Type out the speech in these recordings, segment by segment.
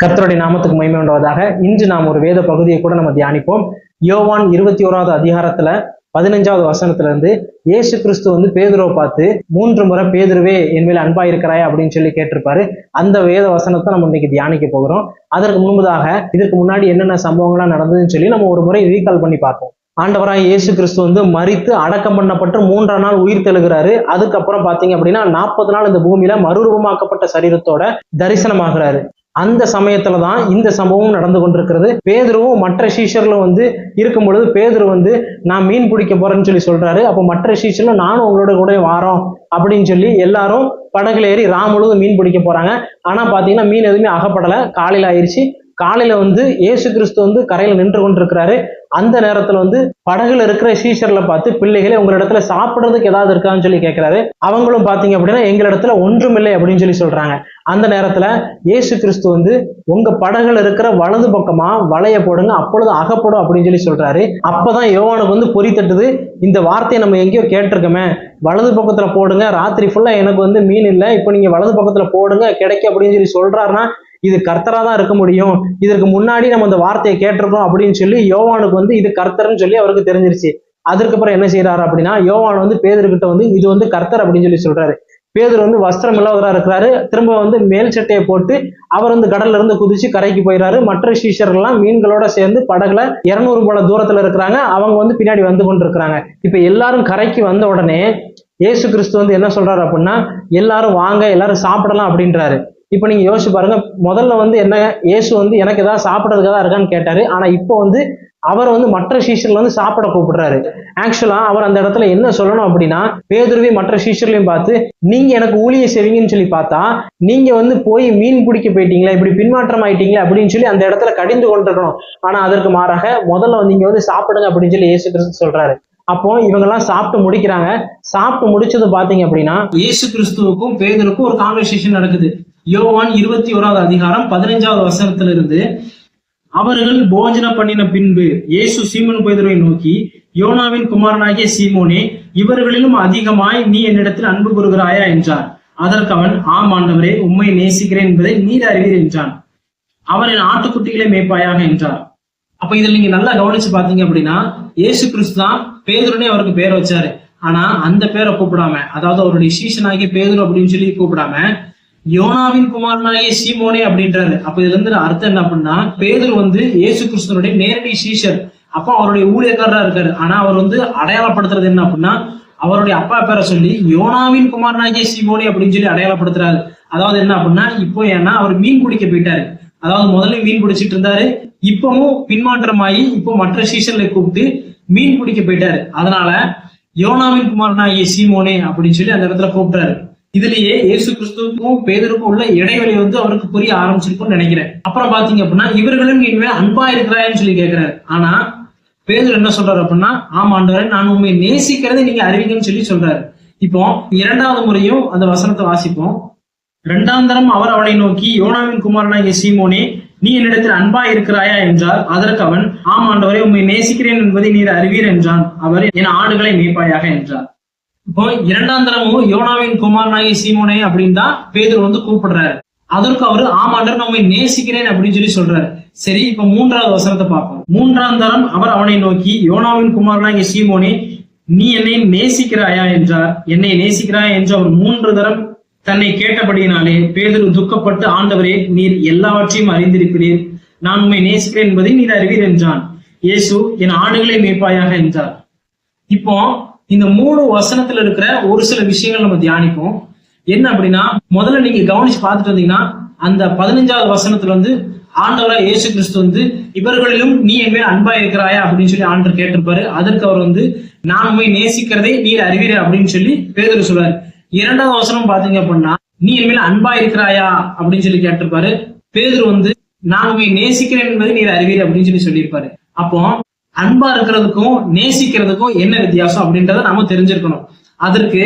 கர்த்தருடைய நாமத்துக்கு மகிமை உண்டாவதாக. இன்று நாம் ஒரு வேத பகுதியை கூட நம்ம தியானிப்போம். யோவான் இருபத்தி ஓராவது அதிகாரத்துல பதினஞ்சாவது வசனத்துல இருந்து ஏசு கிறிஸ்து வந்து பேதுருவை பார்த்து மூன்று முறை பேதுருவே என் மேல அன்பா இருக்கிறாய் அப்படின்னு சொல்லி கேட்டிருப்பாரு. அந்த வேத வசனத்தை நம்ம இன்னைக்கு தியானிக்க போகிறோம். அதற்கு முன்பதாக இதற்கு முன்னாடி என்னென்ன சம்பவங்கள்லாம் நடந்ததுன்னு சொல்லி நம்ம ஒரு முறை ரீகால் பண்ணி பார்ப்போம். ஆண்டவராய் இயேசு கிறிஸ்து வந்து மறித்து அடக்கம் பண்ணப்பட்டு மூன்றாம் நாள் உயிர் தெழுகிறாரு. அதுக்கப்புறம் பாத்தீங்க அப்படின்னா நாற்பது நாள் இந்த பூமியில மறுரூபமாக்கப்பட்ட சரீரத்தோட தரிசனமாகிறாரு. அந்த சமயத்துல தான் இந்த சம்பவம் நடந்து கொண்டிருக்கிறது. பேதுருவும் மற்ற சீஷர்களும் வந்து இருக்கும் பொழுது பேதுரு வந்து நான் மீன் பிடிக்க போறேன்னு சொல்லி சொல்றாரு. அப்போ மற்ற சீஷர்களும் நானும் உங்களோட கூட வாரோம். அப்படின்னு சொல்லி எல்லாரும் படகுல ஏறி ரா முழுவதும் மீன் பிடிக்க போறாங்க. ஆனா பாத்தீங்கன்னா மீன் எதுவுமே அகப்படலை. காலையில் ஆயிடுச்சு காலையில வந்து இயேசு கிறிஸ்து வந்து கரையில நின்று கொண்டிருக்கிறாரு. அந்த நேரத்துல வந்து படகுல இருக்கிற சீஷர்ல பார்த்து பிள்ளைகளே உங்களிடத்துல சாப்பிடுறதுக்கு ஏதாவது இருக்கான்னு சொல்லி கேட்கிறாரு அவங்களும் பாத்தீங்க அப்படின்னா எங்களிடத்துல ஒன்றுமில்லை அப்படின்னு சொல்லி சொல்றாங்க. அந்த நேரத்துல இயேசு கிறிஸ்து வந்து உங்க படகுல இருக்கிற வலது பக்கமா வலைய போடுங்க அப்பொழுது அகப்படும் அப்படின்னு சொல்லி சொல்றாரு. அப்பதான் யோவானுக்கு வந்து பொறி தட்டுது. இந்த வார்த்தையை நம்ம எங்கேயோ கேட்டிருக்கோமே. வலது பக்கத்துல போடுங்க ராத்திரி ஃபுல்லா எனக்கு வந்து மீன் இல்லை. இப்போ நீங்க வலது பக்கத்துல போடுங்க கிடைக்கும் அப்படின்னு சொல்லி சொல்றாருன்னா இது கர்த்தரா தான் இருக்க முடியும். இதற்கு முன்னாடி நம்ம இந்த வார்த்தையை கேட்டிருக்கோம் அப்படின்னு சொல்லி யோவானுக்கு வந்து இது கர்த்தர்னு சொல்லி அவருக்கு தெரிஞ்சிருச்சு. அதற்கப்புறம் என்ன செய்யறாரு அப்படின்னா யோவான் வந்து பேதர்கிட்ட வந்து இது வந்து கர்த்தர் அப்படின்னு சொல்லி சொல்றாரு. பேதர் வந்து வஸ்திரம் இல்லாதவரா இருக்கிறாரு. திரும்ப வந்து மேல் சட்டையை போட்டு அவர் வந்து கடல்ல இருந்து குதிச்சு கரைக்கு போயிடுறாரு மற்ற சீஷர்கள்லாம் மீன்களோட சேர்ந்து படகுல இருநூறு போல தூரத்துல இருக்கிறாங்க. அவங்க வந்து பின்னாடி வந்து கொண்டு இருக்கிறாங்க இப்ப எல்லாரும் கரைக்கு வந்த உடனே இயேசு கிறிஸ்து வந்து என்ன சொல்றாரு அப்படின்னா எல்லாரும் வாங்க எல்லாரும் சாப்பிடலாம் அப்படின்றாரு. இப்போ நீங்க யோசிச்சு பாருங்க முதல்ல வந்து என்ன இயேசு வந்து எனக்கு ஏதாவது சாப்பிட்றதுக்கு தான் இருக்கான்னு கேட்டாரு. ஆனா இப்போ வந்து அவர் வந்து மற்ற சீஷர்ல வந்து சாப்பிட கூப்பிடுறாரு. ஆக்சுவலா அவர் அந்த இடத்துல என்ன சொல்லணும் அப்படின்னா பேதுருவி மற்ற சீஷர்லையும் பார்த்து நீங்க எனக்கு ஊழிய செய்வீங்கன்னு சொல்லி பார்த்தா நீங்க வந்து போய் மீன் பிடிக்க போயிட்டீங்களா இப்படி பின்மாற்றம் ஆயிட்டீங்களா அப்படின்னு சொல்லி அந்த இடத்துல கடிந்து கொண்டிருக்கணும். ஆனா அதற்கு மாறாக முதல்ல வந்து நீங்க வந்து சாப்பிடுங்க அப்படின்னு சொல்லி இயேசு கிறிஸ்து சொல்றாரு. அப்போ இவங்கெல்லாம் சாப்பிட்டு முடிக்கிறாங்க. சாப்பிட்டு முடிச்சது பாத்தீங்க அப்படின்னா இயேசு கிறிஸ்துவுக்கும் பேதருக்கும் ஒரு கான்வர்சேஷன் நடக்குது. யோவான் இருபத்தி ஓராவது அதிகாரம் பதினைஞ்சாவது வசனத்திலிருந்து அவர்கள் போஜனம் பண்ணின பின்பு இயேசு சீமோன் பேதுரை நோக்கி யோனாவின் குமாரனாகிய சீமோனே இவர்களிலும் அதிகமாய் நீ என்னிடத்தில் அன்பு கூறுகிறாயா? என்றார். அதற்கு அவன் ஆம் ஆண்டவரே உம்மை நேசிக்கிறேன் என்பதை நீர் அறிவீர் என்றான். அவர் என் ஆட்டுக்குட்டிகளை மேய்ப்பாயாக என்றார். அப்ப இதுல நீங்க நல்லா கவனிச்சு பாத்தீங்க அப்படின்னா இயேசு கிறிஸ்து தான் பேதுருனே அவருக்கு பேர் வச்சாரு. ஆனா அந்த பேரை கூப்பிடாம அதாவது அவருடைய சீசனாகிய பேதுரு அப்படின்னு சொல்லி கூப்பிடாம யோனாவின் குமாரனாகிய சீமோனே அப்படின்றாரு. அப்ப இதுல இருந்து அர்த்தம் என்ன அப்படின்னா பேதர் வந்து இயேசு கிறிஸ்தனுடைய நேரடி சீஷர். அப்போ அவருடைய ஊழியக்காரரா இருக்காரு. ஆனா அவர் வந்து அடையாளப்படுத்துறது என்ன அப்படின்னா அவருடைய அப்பா பேரை சொல்லி யோனாவின் குமாரனாகிய சீமோனே அப்படின்னு சொல்லி அடையாளப்படுத்துறாரு. அதாவது என்ன அப்படின்னா இப்போ ஏன்னா அவர் மீன் பிடிக்க போயிட்டாரு. அதாவது முதல்ல மீன் பிடிச்சிட்டு இருந்தாரு. இப்பவும் பின்மாற்றமாயி இப்போ மற்ற சீசன்ல கூப்பிட்டு மீன் பிடிக்க போயிட்டாரு. அதனால யோனாவின் குமாரனாகிய சீமோனே அப்படின்னு சொல்லி அந்த இடத்துல கூப்பிட்டாரு இதுலயே இயேசு கிறிஸ்துவுக்கும் பேதருக்கும் உள்ள இடைவெளி வந்து அவருக்கு புரிய ஆரம்பிச்சிருக்கும்னு நினைக்கிறேன். அப்புறம் பாத்தீங்க அப்படின்னா இவர்களும் இனிமேல் அன்பா இருக்கிறாயன்னு சொல்லி கேட்கிறாரு ஆனா பேதர் என்ன சொல்றாரு அப்படின்னா ஆமாண்டவரே நான் உண்மை நேசிக்கிறதை நீங்க அறிவிங்கன்னு சொல்லி சொல்றாரு. இப்போ இரண்டாவது முறையும் அந்த வசனத்தை வாசிப்போம். இரண்டாம் தரம் அவர் அவனை நோக்கி யோனாவின் குமாரனாகிய சீமோனே நீ என்னிடத்தில் அன்பா இருக்கிறாயா? என்றார். அதற்கு அவன் ஆம் உண்மை நேசிக்கிறேன் என்பதை நீர் அறிவீர் என்றான். அவர் என் ஆடுகளை மேய்ப்பாயாக என்றார். இப்போ இரண்டாம் தரமும் யோனாவின் குமாரனாகி சீமோனே அப்படின்னு தான் பேதர் வந்து கூப்பிடுறாரு. அதற்கு அவரு ஆமாண்டர் நம்மை நேசிக்கிறேன் அப்படின்னு சொல்லி சொல்றாரு. சரி இப்ப மூன்றாவது வசனத்தை பார்ப்போம். மூன்றாம் தரம் அவர் அவனை நோக்கி யோனாவின் குமாரனாகிய சீமோனே நீ என்னை நேசிக்கிறாயா? என்றார். என்னை நேசிக்கிறாயா? என்று அவர் மூன்று தரம் தன்னை கேட்டபடியினாலே பேதர் துக்கப்பட்டு ஆண்டவரே நீர் எல்லாவற்றையும் அறிந்திருக்கிறீர். நான் உண்மை நேசிக்கிறேன் என்பதை நீர் அறிவீர் என்றான். இயேசு என் ஆடுகளை மேய்ப்பாயாக என்றார். இப்போ இந்த மூணு வசனத்துல இருக்கிற ஒரு சில விஷயங்கள் நம்ம தியானிப்போம். என்ன அப்படின்னா முதல்ல நீங்க கவனிச்சு பார்த்துட்டு வந்தீங்கன்னா அந்த பதினஞ்சாவது வசனத்துல வந்து ஆண்டவராக இயேசு கிறிஸ்து வந்து இவர்களிலும் நீ என் மேல் அன்பா இருக்கிறாயா? அப்படின்னு சொல்லி ஆண்டர் கேட்டிருப்பாரு. அதற்கு அவர் வந்து நான் உண்மை நேசிக்கிறதை நீர் அறிவீர் அப்படின்னு சொல்லி பேதர் சொல்றாரு. இரண்டாவது வசனம் பாத்தீங்க அப்படின்னா நீ என் மேல அன்பா இருக்கிறாயா? அப்படின்னு சொல்லி கேட்டிருப்பாரு. பேதர் வந்து நான் உண்மை நேசிக்கிறேன் என்பதை நீர் அறிவீர் அப்படின்னு சொல்லி சொல்லியிருப்பாரு. அப்போ அன்பா இருக்கிறதுக்கும் நேசிக்கிறதுக்கும் என்ன வித்தியாசம் அப்படின்றத நம்ம தெரிஞ்சிருக்கணும். அதற்கு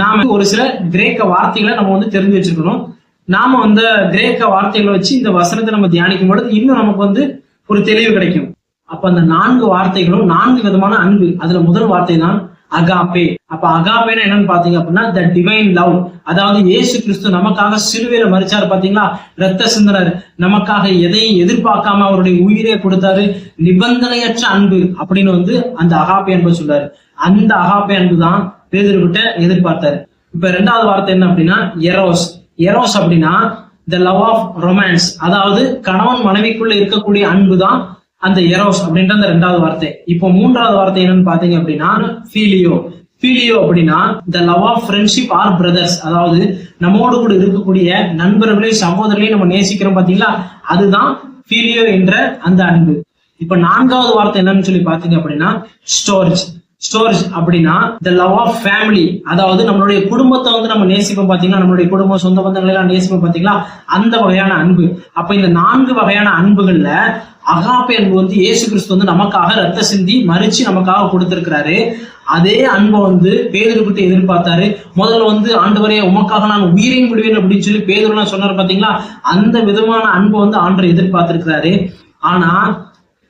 நாம ஒரு சில கிரேக்க வார்த்தைகளை நம்ம வந்து தெரிஞ்சு வச்சிருக்கணும். நாம அந்த கிரேக்க வார்த்தைகளை வச்சு இந்த வசனத்தை நம்ம தியானிக்கும் பொழுது இன்னும் நமக்கு வந்து ஒரு தெளிவு கிடைக்கும். அப்ப அந்த நான்கு வார்த்தைகளும் நான்கு விதமான அன்பு. அதுல முதல் வார்த்தை தான் அகாப்பே அப்ப அகாப்பேனா என்னன்னு பாத்தீங்க அப்படின்னா த டிவைன் லவ் அதாவது இயேசு கிறிஸ்து நமக்காக சிலுவையில மறிச்சாரு பாத்தீங்களா ரத்த சிந்தனர். நமக்காக எதையும் எதிர்பார்க்காம அவருடைய உயிரை கொடுத்தாரு. நிபந்தனையற்ற அன்பு அப்படின்னு வந்து அந்த அகாப்பே அன்பு சொல்றாரு. அந்த அகாப்பே அன்பு தான் பேதுருக்கிட்ட எதிர்பார்த்தாரு. இப்ப ரெண்டாவது வார்த்தை என்ன அப்படின்னா எரோஸ். எரோஸ் அப்படின்னா த லவ் ஆஃப் ரொமான்ஸ் அதாவது கணவன் மனைவிக்குள்ள இருக்கக்கூடிய அன்பு தான் அந்த எரோஸ் அப்படின்ற அந்த ரெண்டாவது வார்த்தை. இப்போ மூன்றாவது வார்த்தை என்னன்னு பாத்தீங்க அப்படின்னா ஃபீலியோ ஃபீலியோ அப்படின்னா the love of friendship or brothers அதாவது நம்மோடு கூட இருக்கக்கூடிய நண்பர்களையும் சகோதரர்களையும் நம்ம நேசிக்கிறோம் பாத்தீங்களா அதுதான் ஃபீலியோ என்ற அந்த அன்பு. இப்ப நான்காவது வார்த்தை என்னன்னு சொல்லி பாத்தீங்க அப்படின்னா ஸ்டோரேஜ் ஸ்டோரேஜ் அப்படின்னா த லவ் ஆஃப் ஃபேமிலி அதாவது நம்மளுடைய குடும்பத்தை வந்து நம்ம நேசிப்போம் பாத்தீங்கன்னா நம்மளுடைய குடும்பம் சொந்த பந்தங்கள் எல்லாம் நேசிப்போம் பாத்தீங்களா அந்த வகையான அன்பு. அப்ப இந்த நான்கு வகையான அன்புகள்ல அகாப்பை அன்பு வந்து இயேசு கிறிஸ்து வந்து நமக்காக ரத்த சிந்தி மறிச்சு நமக்காக கொடுத்திருக்கிறாரு. அதே அன்பை வந்து பேதர்கிட்ட எதிர்பார்த்தாரு. முதல்ல வந்து ஆண்டவரே உமக்காக நான் உயிரையும் விடுவேன் அப்படின்னு சொல்லி பேதர்லாம் சொன்னார் பாத்தீங்களா? அந்த விதமான அன்பை வந்து ஆண்டவர் எதிர்பார்த்திருக்கிறாரு. ஆனா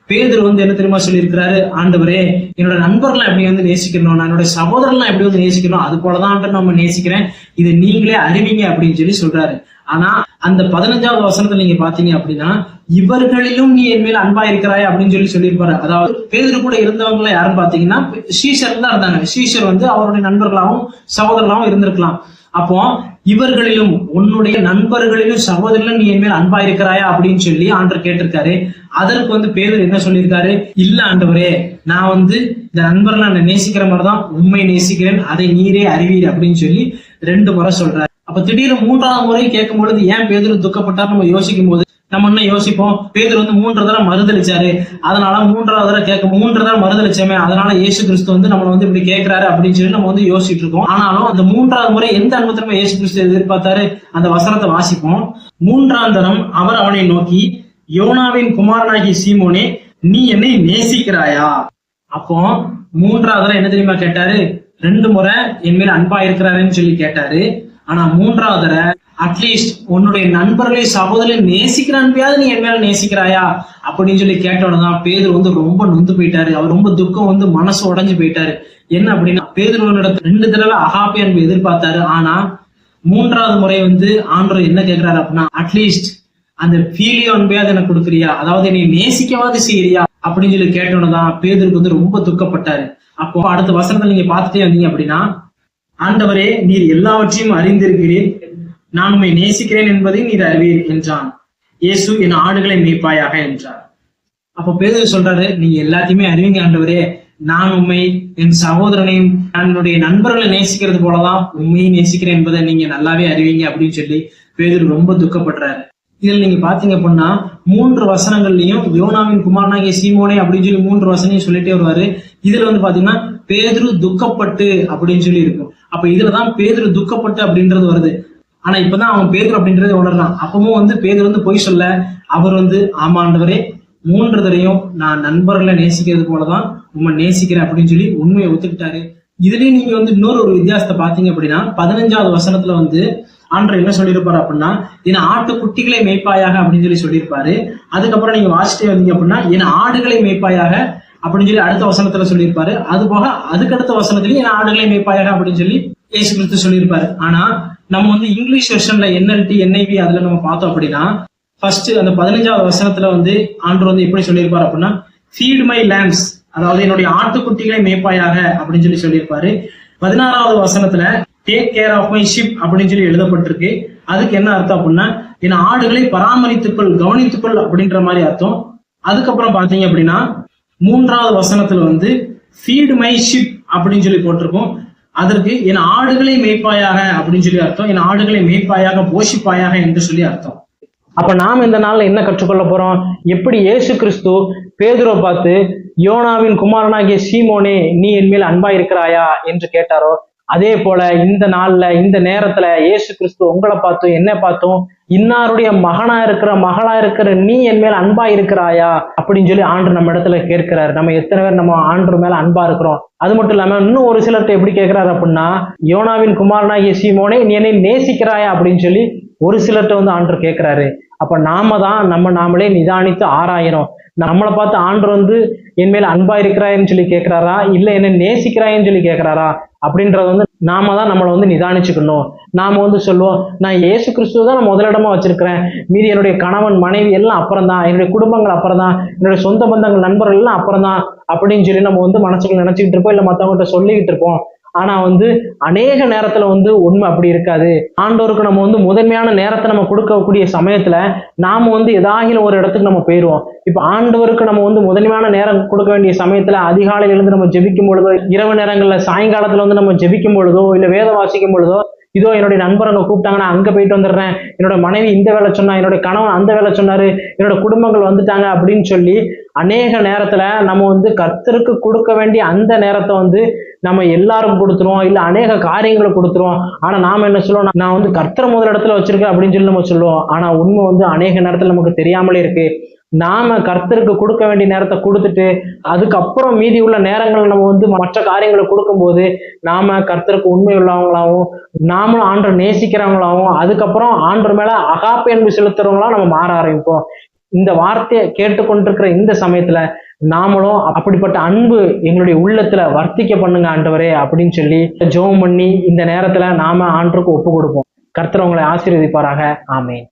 பேதர் வந்து என்ன தெரியுமா சொல்லியிருக்கிறாரு? ஆண்டவரே என்னோட நண்பர்லாம் எப்படி வந்து நேசிக்கணும்? நான் என்னோட சகோதரர்லாம் எப்படி வந்து நேசிக்கணும்? அது போலதான் ஆண்டவர் நம்ம நேசிக்கிறேன். இதை நீங்களே அறிவிங்க அப்படின்னு சொல்லி சொல்றாரு. ஆனா அந்த பதினஞ்சாவது வசனத்துல நீங்க பாத்தீங்க அப்படின்னா இவர்களிலும் நீ என் மேல் அன்பா இருக்கிறாய்? அப்படின்னு சொல்லி சொல்லியிருப்பாரு. அதாவது பேதர் கூட இருந்தவங்கள யாருன்னு பாத்தீங்கன்னா ஸ்ரீஷர் தான் இருந்தாங்க. ஸ்ரீஷர் வந்து அவருடைய நண்பர்களாகவும் சகோதரர்களாகவும் இருந்திருக்கலாம். அப்போ இவர்களிலும் உன்னுடைய நண்பர்களிலும் சகோதரிலும் நீ என் மேல் அன்பா இருக்கிறாயா? அப்படின்னு சொல்லி ஆண்டர் கேட்டிருக்காரு. அதற்கு வந்து பேதர் என்ன சொல்லியிருக்காரு? இல்ல ஆண்டவரே நான் வந்து இந்த நண்பர்களை நான் நேசிக்கிற மாதிரிதான் உண்மை நேசிக்கிறேன். அதை நீரே அறிவீர். அப்படின்னு சொல்லி ரெண்டு முறை சொல்றாரு. அப்ப திடீர்னு மூன்றாவது முறை கேட்கும் பொழுது ஏன் பேதர் துக்கப்பட்டார் நம்ம யோசிக்கும் போது நம்ம என்ன யோசிப்போம்? பேதர் வந்து மூன்று தடவை மறுதளிச்சாரு அதனால மூன்றாவது தடவை கேட்க மூன்று தடவை மறுதளிச்சோமே அதனால இயேசு கிறிஸ்து வந்து நம்மளை வந்து இப்படி கேட்கிறாரு அப்படின்னு சொல்லி நம்ம வந்து யோசிச்சுட்டு இருக்கோம். ஆனாலும் அந்த மூன்றாவது முறை எந்த அனுபவத்திலுமே இயேசு கிறிஸ்து எதிர்பார்த்தாரு? அந்த வசனத்தை வாசிப்போம். மூன்றாம் தரம் அவர் அவனை நோக்கி யோனாவின் குமாரனாகி சீமோனே நீ என்னை நேசிக்கிறாயா? அப்போ மூன்றாவது தடவை என்ன தெரியுமா கேட்டாரு? ரெண்டு முறை என் மேல அன்பா இருக்கிறாருன்னு சொல்லி கேட்டாரு. ஆனா மூன்றாவது தடவை அட்லீஸ்ட் உன்னுடைய நண்பர்களை சகோதரனை நேசிக்கிற அன்பையாவது நீ என் மேல நேசிக்கிறாயா? அப்படின்னு சொல்லி கேட்டோன்னு தான் பேதர் வந்து ரொம்ப நொந்து போயிட்டாரு. அவர் ரொம்ப துக்கம் வந்து மனசு உடைஞ்சு போயிட்டாரு. என்ன அப்படின்னா பேதுருவனோட ரெண்டு தடவை அகாப்பி அன்பு எதிர்பார்த்தாரு. ஆனா மூன்றாவது முறை வந்து ஆண்டவர் என்ன கேட்கிறாரு அப்படின்னா அட்லீஸ்ட் அந்த ஃபீலியோ அன்பையாவது எனக்கு கொடுக்குறியா? அதாவது நீ நேசிக்கவாது செய்யறியா? அப்படின்னு சொல்லி கேட்டோன்னு தான் பேதருக்கு வந்து ரொம்ப துக்கப்பட்டாரு. அப்போ அடுத்த வசனத்தை நீங்க பார்த்துட்டே வந்தீங்க அப்படின்னா ஆண்டவரே நீர் எல்லாவற்றையும் அறிந்திருக்கிறீர். நான் உம்மை நேசிக்கிறேன் என்பதை நீர் அறிவீர் என்றான். இயேசு என் ஆடுகளை மேய்ப்பாயாக என்றார். அப்ப பேதர் சொல்றாரு நீங்க எல்லாத்தையுமே அறிவீங்க ஆண்டவரே. நான் உண்மை என் சகோதரனையும் என்னுடைய நண்பர்களை நேசிக்கிறது போலதான் உண்மையை நேசிக்கிறேன் என்பதை நீங்க நல்லாவே அறிவீங்க அப்படின்னு சொல்லி பேதர் ரொம்ப துக்கப்படுறாரு. இதில் நீங்க பாத்தீங்க அப்படின்னா மூன்று வசனங்கள்லையும் யோனாவின் குமாரனாகிய சீமோனே அப்படின்னு சொல்லி மூன்று வசனையும் சொல்லிட்டே வருவாரு. இதுல வந்து பாத்தீங்கன்னா பேதுரு துக்கப்பட்டு அப்படின்னு சொல்லி இருக்கும். அப்ப இதுலதான் பேதுரு துக்கப்பட்டு அப்படின்றது வருது. ஆனா இப்பதான் அவன் பேதுரு அப்படின்றத உணர்றான். அப்பவும் வந்து பேதுரு வந்து பொய் சொல்ல அவர் வந்து ஆமாண்டவரே மூன்று தடையும் நான் நண்பர்களை நேசிக்கிறது போலதான் உண்மை நேசிக்கிறேன் அப்படின்னு சொல்லி உண்மையை ஒத்துக்கிட்டாரு. இதுலயும் நீங்க வந்து இன்னொரு ஒரு வித்தியாசத்தை பாத்தீங்க அப்படின்னா பதினஞ்சாவது வசனத்துல வந்து ஆண்டர் என்ன சொல்லியிருப்பாரு அப்படின்னா என் ஆட்டு குட்டிகளை மேய்ப்பாயாக அப்படின்னு சொல்லி சொல்லியிருப்பாரு. அதுக்கப்புறம் நீங்க வாசிட்டே வந்தீங்க அப்படின்னா என் ஆடுகளை மேய்ப்பாயாக அப்படின்னு சொல்லி அடுத்த வசனத்துல சொல்லியிருப்பாரு. அது போக அதுக்கடுத்த வசனத்திலயும் என் ஆடுகளை மேய்ப்பாயாக அப்படின்னு சொல்லி ஏசு கிறிஸ்து சொல்லியிருப்பாரு. ஆனா நம்ம வந்து இங்கிலீஷ் வெர்ஷன்ல என்எல்டி என்ஐவி அதுல நம்ம பார்த்தோம் அப்படின்னா ஃபர்ஸ்ட் அந்த பதினஞ்சாவது வசனத்துல வந்து ஆண்டர் வந்து எப்படி சொல்லியிருப்பாரு அப்படின்னா ஃபீட் மை லேம்ஸ் அதாவது என்னுடைய ஆட்டுக்குட்டிகளை மேய்ப்பாயாக அப்படின்னு சொல்லி சொல்லியிருப்பாரு. பதினாறாவது வசனத்துல take care of my sheep அப்படின்னு சொல்லி எழுதப்பட்டிருக்கு. அதுக்கு என்ன அர்த்தம் அப்படின்னா என் ஆடுகளை பராமரித்துக்கொள் கவனித்துக்கொள் அப்படின்ற மாதிரி அர்த்தம். அதுக்கப்புறம் பாத்தீங்க அப்படின்னா மூன்றாவது வசனத்துல வந்து ஃபீட் மை ஷிப் அப்படின்னு சொல்லி போட்டிருக்கோம். அதற்கு என் ஆடுகளை மேய்ப்பாயாக அப்படின்னு சொல்லி அர்த்தம். என் ஆடுகளை மேய்ப்பாயாக போஷிப்பாயாக என்று சொல்லி அர்த்தம். அப்ப நாம் இந்த நாள்ல என்ன கற்றுக்கொள்ள போறோம்? எப்படி இயேசு கிறிஸ்து பேதுரை பார்த்து யோனாவின் குமாரனாகிய சீமோனே நீ என் மேல் அன்பா இருக்கிறாயா என்று கேட்டாரோ அதே போல இந்த நாள்ல இந்த நேரத்துல இயேசு கிறிஸ்து உங்களை பார்த்தும் என்ன பார்த்தும் இன்னாருடைய மகனா இருக்கிற மகளா இருக்கிற நீ என் மேல அன்பா இருக்கிறாயா? அப்படின்னு சொல்லி ஆண்டு நம்ம இடத்துல கேட்கிறாரு. நம்ம எத்தனை பேர் நம்ம ஆண்டு மேல அன்பா இருக்கிறோம்? அது மட்டும் இல்லாம இன்னும் ஒரு சிலர்கிட்ட எப்படி கேட்கிறாரு அப்படின்னா யோனாவின் குமாரனாகிய சீமோனே நீ என்னை நேசிக்கிறாயா? அப்படின்னு சொல்லி ஒரு சிலர்கிட்ட வந்து ஆண்டு கேட்கிறாரு. அப்ப நாம தான் நம்ம நாமளே நிதானித்து ஆராயணும் நம்மளை பார்த்து ஆண்டு வந்து என் மேல அன்பா இருக்கிறாயன்னு சொல்லி கேட்கிறாரா? இல்ல என்ன நேசிக்கிறாயன்னு சொல்லி கேட்கிறாரா? அப்படின்றது வந்து நாம தான் நம்மளை வந்து நிதானிச்சுக்கணும். நாம வந்து சொல்லுவோம் நான் இயேசு கிறிஸ்துவ தான் நான் முதலிடமா வச்சிருக்கிறேன். மீதி என்னுடைய கணவன் மனைவி எல்லாம் அப்புறம் தான் என்னுடைய குடும்பங்கள் அப்புறம் தான் என்னுடைய சொந்த பந்தங்கள் நண்பர்கள் எல்லாம் அப்புறம் தான் அப்படின்னு சொல்லி நம்ம வந்து மனசுக்குள்ள நினைச்சுக்கிட்டு இருப்போம் இல்லை மற்றவங்ககிட்ட சொல்லிக்கிட்டு இருப்போம். ஆனா வந்து அநேக நேரத்துல வந்து உண்மை அப்படி இருக்காது. ஆண்டோருக்கு நம்ம வந்து முதன்மையான நேரத்தை நம்ம கொடுக்கக்கூடிய சமயத்துல நாம வந்து ஏதாகிலும் ஒரு இடத்துக்கு நம்ம போயிடுவோம் இப்ப ஆண்டவருக்கு நம்ம வந்து முதன்மையான நேரம் கொடுக்க வேண்டிய சமயத்துல அதிகாலையில இருந்து நம்ம ஜெபிக்கும் பொழுதோ இரவு நேரங்கள்ல சாயங்காலத்துல வந்து நம்ம ஜெபிக்கும் பொழுதோ இல்ல வேதம் வாசிக்கும் பொழுதோ இதோ என்னுடைய நண்பர் அங்க கூப்பிட்டாங்கன்னா அங்கே போயிட்டு வந்துடுறேன். என்னோட மனைவி இந்த வேலை சொன்னா என்னோட கணவன் அந்த வேலை சொன்னாரு என்னோட குடும்பங்கள் வந்துட்டாங்க அப்படின்னு சொல்லி அநேக நேரத்தில் நம்ம வந்து கர்த்தருக்கு கொடுக்க வேண்டிய அந்த நேரத்தை வந்து நம்ம எல்லாரும் கொடுத்துருவோம். இல்லை அநேக காரியங்களை கொடுத்துருவோம். ஆனால் நாம் என்ன சொல்லுவோம் நான் வந்து கர்த்தர் முதல் இடத்துல வச்சிருக்கேன் அப்படின்னு சொல்லி நம்ம சொல்லுவோம். ஆனால் உண்மை வந்து அநேக நேரத்தில் நமக்கு தெரியாமலே இருக்குது நாம கர்த்தருக்கு கொடுக்க வேண்டிய நேரத்தை கொடுத்துட்டு அதுக்கப்புறம் மீதி உள்ள நேரங்கள் நம்ம வந்து மற்ற காரியங்களை கொடுக்கும்போது நாம கர்த்தருக்கு உண்மை உள்ளவங்களாகவும் நாமளும் ஆண்டர் நேசிக்கிறவங்களாகவும் அதுக்கப்புறம் ஆண்டர் மேல அகாப்பு என்பு செலுத்துறவங்களா நம்ம மாற ஆரம்பிப்போம். இந்த வார்த்தையை கேட்டுக்கொண்டிருக்கிற இந்த சமயத்துல நாமளும் அப்படிப்பட்ட அன்பு எங்களுடைய உள்ளத்துல வர்த்திக்க பண்ணுங்க ஆண்டவரே அப்படின்னு சொல்லி ஜெபம் பண்ணி இந்த நேரத்துல நாம ஆண்டுக்கு ஒப்பு கொடுப்போம் கர்த்தர் உங்களை ஆசீர்வதிப்பாராக. ஆமேன்.